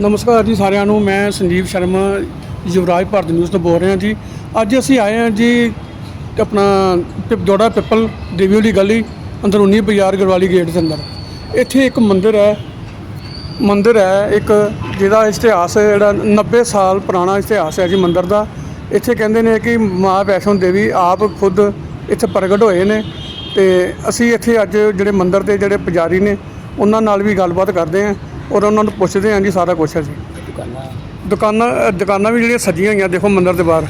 ਨਮਸਕਾਰ ਜੀ ਸਾਰਿਆਂ ਨੂੰ, ਮੈਂ ਸੰਜੀਵ ਸ਼ਰਮਾ, ਯੁਵਰਾਜ ਭਾਰਤ ਨਿਊਜ਼ ਤੋਂ ਬੋਲ ਰਿਹਾ ਜੀ। ਅੱਜ ਅਸੀਂ ਆਏ ਹਾਂ ਜੀ ਆਪਣਾ ਪਿਪਦੋੜਾ ਪਿੱਪਲ ਦੇਵੀਓਲੀ ਗਲੀ, ਅੰਦਰੂਨੀ ਬਾਜ਼ਾਰ ਗਰਵਾਲੀ ਗੇਟ ਦੇ ਅੰਦਰ। ਇੱਥੇ ਇੱਕ ਮੰਦਿਰ ਹੈ ਮੰਦਿਰ ਹੈ, ਇੱਕ ਜਿਹਦਾ ਇਤਿਹਾਸ ਹੈ, ਜਿਹੜਾ 90 ਸਾਲ ਪੁਰਾਣਾ ਇਤਿਹਾਸ ਹੈ ਜੀ ਮੰਦਿਰ ਦਾ। ਇੱਥੇ ਕਹਿੰਦੇ ਨੇ ਕਿ ਮਾਂ ਵੈਸ਼ਨੋ ਦੇਵੀ ਆਪ ਖੁਦ ਇੱਥੇ ਪ੍ਰਗਟ ਹੋਏ ਨੇ ਤੇ ਅਸੀਂ ਇੱਥੇ ਅੱਜ ਜਿਹੜੇ ਮੰਦਿਰ ਦੇ ਜਿਹੜੇ ਪੁਜਾਰੀ ਨੇ, ਉਹਨਾਂ ਨਾਲ ਵੀ ਗੱਲਬਾਤ ਕਰਦੇ ਹਾਂ। ਔਰ ਉਹਨਾਂ ਨੂੰ ਪੁੱਛਦੇ ਹਾਂ ਜੀ ਸਾਰਾ ਕੁਛ ਹੈ ਜੀ ਦੁਕਾਨਾਂ ਅ, ਦੁਕਾਨਾਂ ਵੀ ਜਿਹੜੀਆਂ ਸਜੀਆਂ ਹੋਈਆਂ ਦੇਖੋ ਮੰਦਿਰ ਦੇ ਬਾਹਰ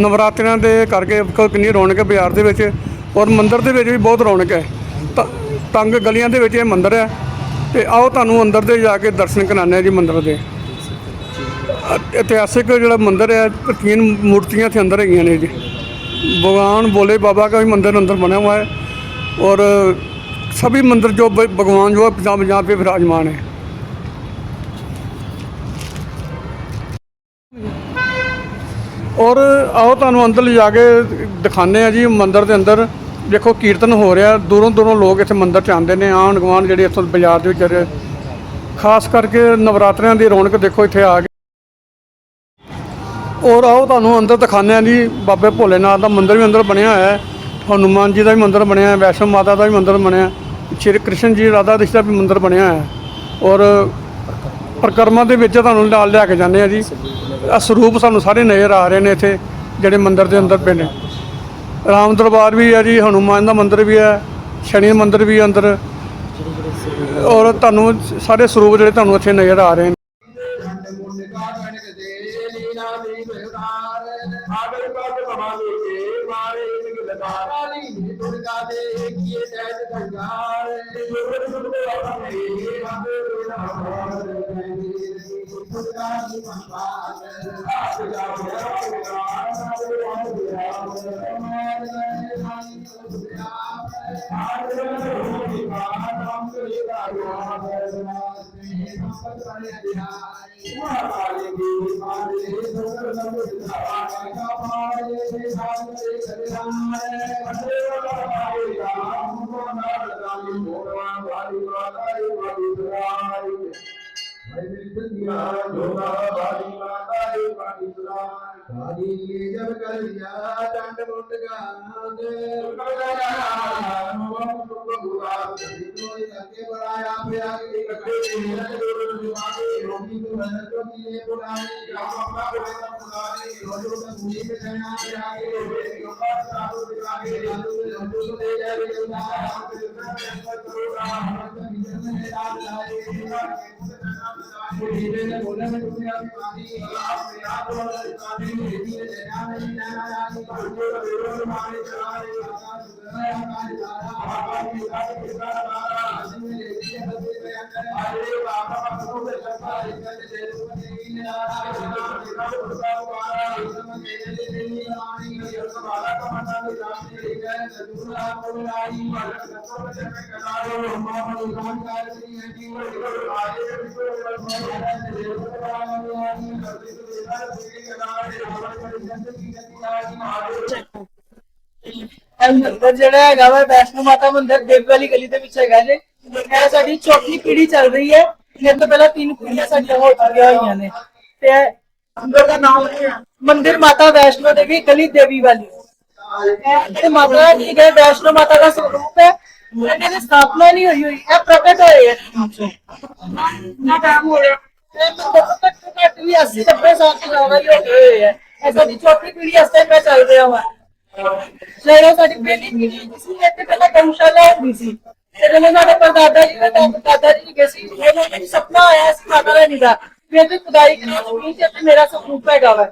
ਨਵਰਾਤਰਿਆਂ ਦੇ ਕਰਕੇ ਵੇਖੋ ਕਿੰਨੀ ਰੌਣਕ ਹੈ ਬਾਜ਼ਾਰ ਦੇ ਵਿੱਚ ਔਰ ਮੰਦਿਰ ਦੇ ਵਿੱਚ ਵੀ ਬਹੁਤ ਰੌਣਕ ਹੈ ਤ- ਤੰਗ ਗਲੀਆਂ ਦੇ ਵਿੱਚ ਇਹ ਮੰਦਿਰ ਹੈ ਤੇ ਆਓ ਤੁਹਾਨੂੰ ਅੰਦਰ ਦੇ ਜਾ ਕੇ ਦਰਸ਼ਨ ਕਰਾਉਂਦੇ ਹਾਂ ਜੀ ਮੰਦਿਰ ਦੇ ਅ- ਇਤਿਹਾਸਿਕ ਜਿਹੜਾ ਮੰਦਿਰ ਹੈ ਪ੍ਰਾਚੀਨ ਮੂਰਤੀਆਂ ਇੱਥੇ ਅੰਦਰ ਹੈਗੀਆਂ ਨੇ ਜੀ भगवान भोले बाबा का भी मंदिर अंदर बना हुआ है और सभी मंदिर जो भ- भगवान जो है जहाँ जहाँ पे विराजमान है ਔਰ ਆਓ ਤੁਹਾਨੂੰ ਅੰਦਰ ਲਿਜਾ ਕੇ ਦਿਖਾਉਂਦੇ ਆ ਜੀ, ਮੰਦਿਰ ਦੇ ਅੰਦਰ ਦੇਖੋ, ਕੀਰਤਨ ਹੋ ਰਿਹਾ, ਦੂਰੋਂ ਦੂਰੋਂ ਲੋਕ ਇੱਥੇ ਮੰਦਿਰ ਚ ਆਉਂਦੇ ਨੇ ਆਣ ਗੁਆਂਢ ਜਿਹੜੇ ਇੱਥੋਂ ਬਾਜ਼ਾਰ ਦੇ ਵਿੱਚ ਰਹੇ। ਖਾਸ ਕਰਕੇ ਨਵਰਾਤਰਿਆਂ ਦੀ ਰੌਣਕ ਦੇਖੋ ਇੱਥੇ ਆ ਗਈ ਔਰ ਆਓ ਤੁਹਾਨੂੰ ਅੰਦਰ ਦਿਖਾਉਂਦੇ ਆ ਜੀ, ਬਾਬੇ ਭੋਲੇਨਾਥ ਦਾ ਮੰਦਿਰ ਵੀ ਅੰਦਰ ਬਣਿਆ ਹੋਇਆ ਹੈ, ਹਨੂਮਾਨ ਜੀ ਦਾ ਵੀ ਮੰਦਿਰ ਬਣਿਆ ਹੈ, ਵੈਸ਼ਨੋ ਮਾਤਾ ਦਾ ਵੀ ਮੰਦਿਰ ਬਣਿਆ ਸ਼੍ਰੀ ਕ੍ਰਿਸ਼ਨ ਜੀ ਰਾਧਾ ਕ੍ਰਿਸ਼ਨ ਦਾ ਵੀ ਮੰਦਿਰ ਬਣਿਆ ਹੈ ਔਰ ਪ੍ਰਕਰਮਾਂ ਦੇ ਵਿੱਚ ਤੁਹਾਨੂੰ ਨਾਲ ਲਿਆ ਕੇ ਜਾਂਦੇ ਆ ਜੀ। ਆ ਸਰੂਪ ਸਾਨੂੰ ਸਾਰੇ ਨਜ਼ਰ ਆ ਰਹੇ ਨੇ ਇੱਥੇ, ਜਿਹੜੇ ਮੰਦਿਰ ਦੇ ਅੰਦਰ ਪਏ ਨੇ। ਰਾਮ ਦਰਬਾਰ ਵੀ ਹੈ ਜੀ, ਹਨੂਮਾਨ ਦਾ ਮੰਦਿਰ ਵੀ ਹੈ ਸ਼ਨੀ ਮੰਦਿਰ ਵੀ ਹੈ ਅੰਦਰ। ਔਰ ਤੁਹਾਨੂੰ ਸਾਰੇ ਸਰੂਪ ਜਿਹੜੇ ਤੁਹਾਨੂੰ ਇੱਥੇ ਨਜ਼ਰ ਆ ਰਹੇ ਨੇ। दुर्गा दे किए दैत गंगार दुर्गा की मंगार आप जा प्यार सब आप हमारे हानि महाकाली की माता Lord, I am जब कर दिया दंड मुंड करके बढ़ाया फिर आगे रोगी तो मेहनत को दिए बुढ़ाई राम अपना बोले तो बुढ़ाई रोजो का भूमि पे रहना फिर आगे योगा साधु दिखागे साधु रोजो को ले जाए योगा राम के योगा के करो राम भक्त भीतर में राम लाए धीरे ने बोले में दुनिया की बानी आप में आप और काफी धीरे रहना नहीं रहना यानी जो विरोध माने चला रे आकाश गया आकाश तारा भगवान की बात के साथ तारा हसी में लेके हंसे बयान करे अरे बाबा बाबू के सफा इधर से देवी ने नारा नाम लिखा उसका वारा इसमें मेरे लिए देवी रानी ये सब वाला का मना ਮੰਦਰ ਜਿਹੜਾ ਹੈਗਾ ਵਾ, ਵੈਸ਼ਨੋ ਮਾਤਾ ਮੰਦਰ, ਦੇਵ ਵਾਲੀ ਗਲੀ ਦੇ ਵਿੱਚ ਹੈਗਾ ਜੇ। ਇਹ ਸਾਡੀ ਚੌਥੀ ਪੀੜੀ ਚੱਲ ਰਹੀ ਹੈ। ਇਹ ਤੋਂ ਪਹਿਲਾਂ ਤਿੰਨ ਪੀੜੀਆਂ ਸਾਡੀਆਂ ਹੋਈਆਂ ਨੇ। ਤੇ ਮੰਦਰ ਦਾ ਨਾਮ ਮੰਦਿਰ ਮਾਤਾ ਵੈਸ਼ਨੋ ਦੇਵੀ, ਗਲੀ ਦੇਵੀ ਵਾਲੀ। ਇਹ ਮਾਤਾ ਜੀ ਹੈ ਵੈਸ਼ਨੋ ਮਾਤਾ ਦਾ ਸਰੂਪ ਹੈ ਇਹਨਾਂ ਦੀ ਸਥਾਪਨਾ ਨਹੀਂ ਹੋਈ ਹੋਈ ਇਹ ਪ੍ਰਗਟ ਹੋਏ ਹੈ ਨਾ ਟਾਈਮ ਹੋ ਰਿਹਾ ਇਹ ਮੰਦਿਰ ਤੋਂ ਘੱਟ ਘੱਟ ਵੀ 80 90 ਸਾਲ ਤੋਂ ਜ਼ਿਆਦਾ ਹੀ ਹੋ ਗਏ ਹੋਏ ਹੈ ਇਹ ਸਾਡੀ ਚੌਥੀ ਪੀੜ੍ਹੀ ਇਸ ਟਾਈਮ ਮੈਂ ਚੱਲ ਰਿਹਾ ਹਾਂ ਜਿਹੜਾ ਸਾਡੀ ਪਹਿਲੀ ਪੀੜ੍ਹੀ ਸੀ ਇੱਥੇ ਪਹਿਲਾਂ ਗਊਸ਼ਾਲਾ ਹੁੰਦੀ ਸੀ ਤੇ ਜਦੋਂ ਸਾਡੇ ਪਰਦਾਦਾ ਜੀ ਦਾ ਦਾਦਾ ਜੀ ਗਏ ਸੀ ਉਹਨਾਂ ਨੂੰ ਸੁਪਨਾ ਆਇਆ ਸੀ ਮਾਤਾ ਰਾਣੀ ਦਾ ਵੀ ਇਹ ਖੁਦਾਈ ਕਰੀ ਸੀ ਤੇ ਮੇਰਾ ਸਰੂਪ ਹੈਗਾ ਵਾ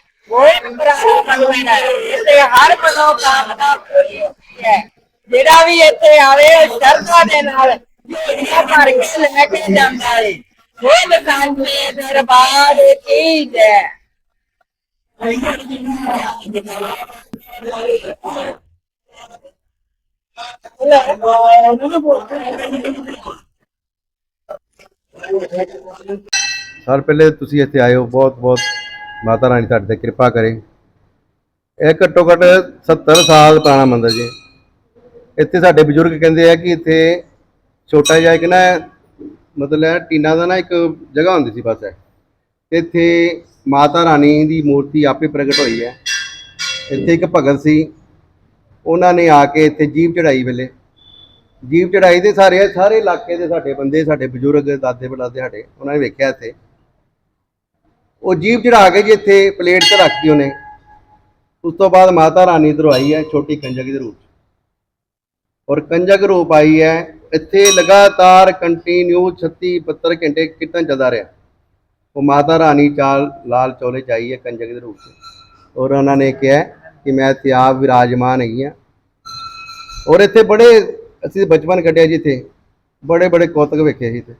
ਬਹੁਤ ਪੁਰਾਣਾ ਮੰਦਿਰ ਹੈ ਇੱਥੇ ਹਰ ਮਨੋਕਾਮਨਾ ਪੂਰੀ ਹੁੰਦੀ ਹੈ ਜਿਹੜਾ ਵੀ ਇੱਥੇ ਆਵੇ ਉਹ ਸ਼ਰਧਾ ਦੇ ਨਾਲ ਇਹ ਭਰ ਕੇ ਲੈ ਕੇ ਜਾਂਦਾ ਹੈ ਉਹ ਸਾਹਮਣੇ ਦਰਬਾਰ ਕੀ ਜੈ ਸਾਲ ਪਹਿਲੇ ਤੁਸੀਂ ਇੱਥੇ ਆਏ ਹੋ ਬਹੁਤ ਬਹੁਤ ਮਾਤਾ ਰਾਣੀ ਤੁਹਾਡੇ ਤੇ ਕਿਰਪਾ ਕਰੇ। ਇਹ ਘੱਟੋ ਘੱਟ 70 ਸਾਲ ਪੁਰਾਣਾ ਮੰਦਿਰ ਜੀ। ਇੱਥੇ ਸਾਡੇ ਬਜ਼ੁਰਗ ਕਹਿੰਦੇ ਆ ਕਿ ਇੱਥੇ ਛੋਟਾ ਜਿਹਾ ਇੱਕ ਨਾ ਮਤਲਬ ਹੈ, ਟੀਨਾ ਦਾ ਨਾ ਇੱਕ ਜਗ੍ਹਾ ਹੁੰਦੀ ਸੀ ਬਸ। ਇੱਥੇ ਮਾਤਾ ਰਾਣੀ ਦੀ ਮੂਰਤੀ ਆਪੇ ਪ੍ਰਗਟ ਹੋਈ ਹੈ। ਇੱਥੇ ਇੱਕ ਭਗਤ ਸੀ। ਉਹਨਾਂ ਨੇ ਆ ਕੇ ਇੱਥੇ ਜੀਵ ਚੜਾਈ ਵੇਲੇ। ਜੀਵ ਚੜਾਈ ਦੇ ਸਾਰੇ ਸਾਰੇ ਇਲਾਕੇ ਦੇ ਸਾਡੇ ਬੰਦੇ, ਸਾਡੇ ਬਜ਼ੁਰਗ, ਦਾਦੇ ਪੜਦਾਦੇ ਸਾਡੇ, ਉਹਨਾਂ ਨੇ ਵੇਖਿਆ ਇੱਥੇ। ਉਹ ਜੀਵ ਚੜਾ ਕੇ ਜੀ ਇੱਥੇ ਪਲੇਟ ਤੇ ਰੱਖਤੀ ਉਹਨੇ। ਉਸ ਤੋਂ ਬਾਅਦ ਮਾਤਾ ਰਾਣੀ ਇੱਧਰੋਂ ਆਈ ਹੈ, ਛੋਟੀ ਕੰਜਕ ਦੇ ਰੂਪ 'ਚ। ਔਰ ਕੰਜਕ ਰੂਪ ਆਈ ਹੈ, ਇੱਥੇ ਲਗਾਤਾਰ ਕੰਟੀਨਿਊ 36 72 ਘੰਟੇ ਕੀਰਤਨ ਚੱਲਦਾ ਰਿਹਾ। ਉਹ ਮਾਤਾ ਰਾਣੀ ਚਾਲ, ਲਾਲ ਚੌਲੇ ਚ ਆਈ ਹੈ ਕੰਜਕ ਦੇ ਰੂਪ 'ਚ। ਔਰ ਉਹਨਾਂ ਨੇ ਕਿਹਾ ਕਿ ਮੈਂ ਇੱਥੇ ਆਪ ਵਿਰਾਜਮਾਨ ਹੈਗੀ ਹਾਂ। ਔਰ ਇੱਥੇ ਬੜੇ, ਅਸੀਂ ਬਚਪਨ ਕੱਟਿਆ ਜੀ ਇੱਥੇ। ਬੜੇ ਬੜੇ ਕੌਤਕ ਵੇਖੇ ਸੀ ਇੱਥੇ।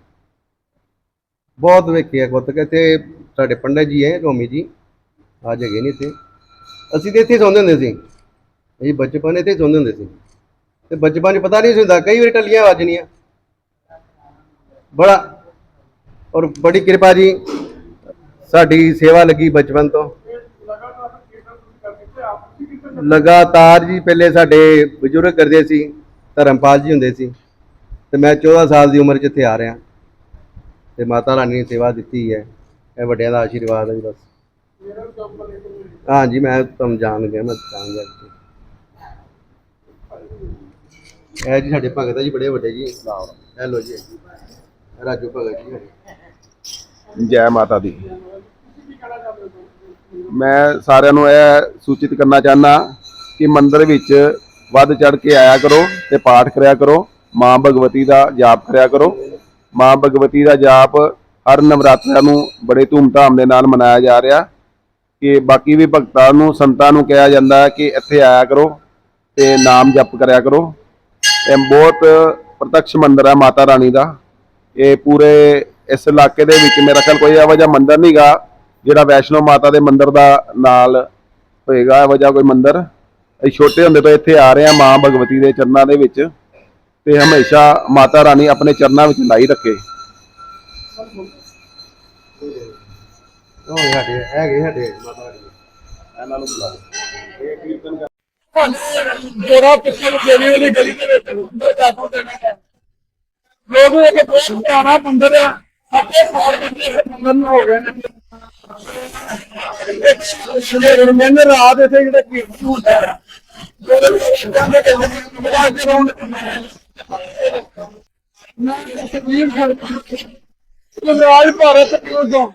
ਬਹੁਤ ਵੇਖਿਆ ਆ ਇੱਥੇ ਸਾਡੇ ਪੰਡਤ ਜੀ ਹੈ, ਰੋਮੀ ਜੀ। ਅੱਜ ਹੈਗੇ ਨਹੀਂ ਇੱਥੇ। ਅਸੀਂ ਤੇ ਇੱਥੇ ਸੌਂਦੇ ਹੁੰਦੇ ਸੀ। ਅਸੀਂ ਬਚਪਨ ਇੱਥੇ ਹੀ ਸੌਂਦੇ ਹੁੰਦੇ ਸੀ। ਤੇ ਬਚਪਨ 'ਚ ਪਤਾ ਨਹੀਂ ਸੀ ਹੁੰਦਾ, ਕਈ ਵਾਰੀ ਟੱਲੀਆਂ ਵੱਜਣੀਆਂ। ਬੜਾ ਔਰ ਬੜੀ ਕਿਰਪਾ ਜੀ, ਸਾਡੀ ਸੇਵਾ ਲੱਗੀ ਬਚਪਨ ਤੋਂ। ਲਗਾਤਾਰ ਜੀ ਪਹਿਲੇ ਸਾਡੇ ਬਜ਼ੁਰਗ ਕਰਦੇ ਸੀ, ਧਰਮਪਾਲ ਜੀ ਹੁੰਦੇ ਸੀ। ਤੇ ਮੈਂ 14 ਸਾਲ ਦੀ ਉਮਰ 'ਚ ਇੱਥੇ ਆ ਰਿਹਾ। ਤੇ ਮਾਤਾ ਰਾਣੀ ਨੇ ਸੇਵਾ ਦਿੱਤੀ ਹੈ। ਇਹ ਵੱਡਿਆਂ ਦਾ ਆਸ਼ੀਰਵਾਦ ਹੈ ਜੀ ਬਸ। ਹਾਂਜੀ, ਮੈਂ ਤੁਹਾਨੂੰ ਜਾਣ ਗਿਆ ਮੈਂ ਜਾਣ ਗਿਆ ਇਹ ਜੀ ਸਾਡੇ ਭਗਤ ਹੈ ਜੀ, ਬੜੇ ਵੱਡੇ ਜੀ। ਇਹ ਲੋ ਜੀ। ਇਹ ਰਾਜੂ ਭਗਤ ਜੀ ਜੈ ਮਾਤਾ ਦੀ। ਮੈਂ ਸਾਰਿਆਂ ਨੂੰ ਇਹ ਸੂਚਿਤ ਕਰਨਾ ਚਾਹਨਾ ਕਿ ਮੰਦਿਰ ਵਿੱਚ ਵੱਧ ਚੜ ਕੇ ਆਇਆ ਕਰੋ ਤੇ ਪਾਠ ਕਰਿਆ ਕਰੋ, ਮਾਂ ਭਗਵਤੀ ਦਾ ਜਾਪ ਕਰਿਆ ਕਰੋ। ਮਾਂ ਭਗਵਤੀ ਦਾ ਜਾਪ ਹਰ ਨਵਰਾਤਰਿਆਂ ਨੂੰ ਬੜੇ ਧੂਮਧਾਮ ਦੇ ਨਾਲ ਮਨਾਇਆ ਜਾ ਰਿਹਾ। ਕਿ ਬਾਕੀ ਵੀ ਭਗਤਾਂ ਨੂੰ, ਸੰਤਾਂ ਨੂੰ ਕਿਹਾ ਜਾਂਦਾ ਹੈ ਕਿ ਇੱਥੇ ਆਇਆ ਕਰੋ ਤੇ ਨਾਮ ਜਪ ਕਰਿਆ ਕਰੋ। ਇਹ ਬਹੁਤ ਪ੍ਰਤੱਖ ਮੰਦਿਰ ਹੈ ਮਾਤਾ ਰਾਣੀ ਦਾ। ਇਹ ਪੂਰੇ ਇਸ ਇਲਾਕੇ ਦੇ ਵਿੱਚ ਮੇਰਾ ਖਿਆਲ ਕੋਈ ਇਹੋ ਜਿਹਾ ਮੰਦਿਰ ਨਹੀਂਗਾ ਜਿਹੜਾ ਵੈਸ਼ਨੋ ਮਾਤਾ ਦੇ ਮੰਦਿਰ ਦਾ ਨਾਲ ਹੋਏਗਾ, ਇਹੋ ਜਿਹਾ ਕੋਈ ਮੰਦਿਰ। ਅਸੀਂ ਛੋਟੇ ਹੁੰਦੇ ਤੋਂ ਇੱਥੇ ਆ ਰਹੇ ਹਾਂ ਮਾਂ ਭਗਵਤੀ ਦੇ ਚਰਨਾਂ ਦੇ ਵਿੱਚ। ਤੇ ਹਮੇਸ਼ਾ ਮਾਤਾ ਰਾਣੀ ਆਪਣੇ ਚਰਨਾਂ ਵਿੱਚ ਲਾਈ ਰੱਖੇ। ਉਹ ਸਾਡੇ ਹੈਗੇ ਸਾਡੇ ਮਾਤਾ ਰਾਣੀ। ਇਹਨਾਂ ਨੂੰ ਬੁਲਾਓ ਜਿਹੜਾ ਪਿੱਛੇ ਦੇਵੀ ਵਾਲੀ ਗਲੀ ਦੇ ਵਿੱਚ ਦੋ ਜਾਪੋ ਦੇਣਾ ਹੈ। ਲੋਕ ਇਹ ਬਹੁਤ ਪੁਰਾਣਾ ਮੰਦਿਰ ਆ ਅੱਗੇ ਸਾਲ ਦੇ ਮੰਦਿਰ ਨੂੰ ਹੋ ਗਏ ਨੇ। ਮੈਨੂੰ ਰਾਤ ਇੱਥੇ ਜਿਹੜਾ ਕੀਰਤਨ ਹੁੰਦਾ ਹੈ। ਕਹਿੰਦੇ ਕਿ ਮੇਰਾ ਗਰਾਊਂਡ ਨਾ ਤਸਵੀਰ ਖੜ ਰਾਜ ਭਾਰਤ ਤੋਂ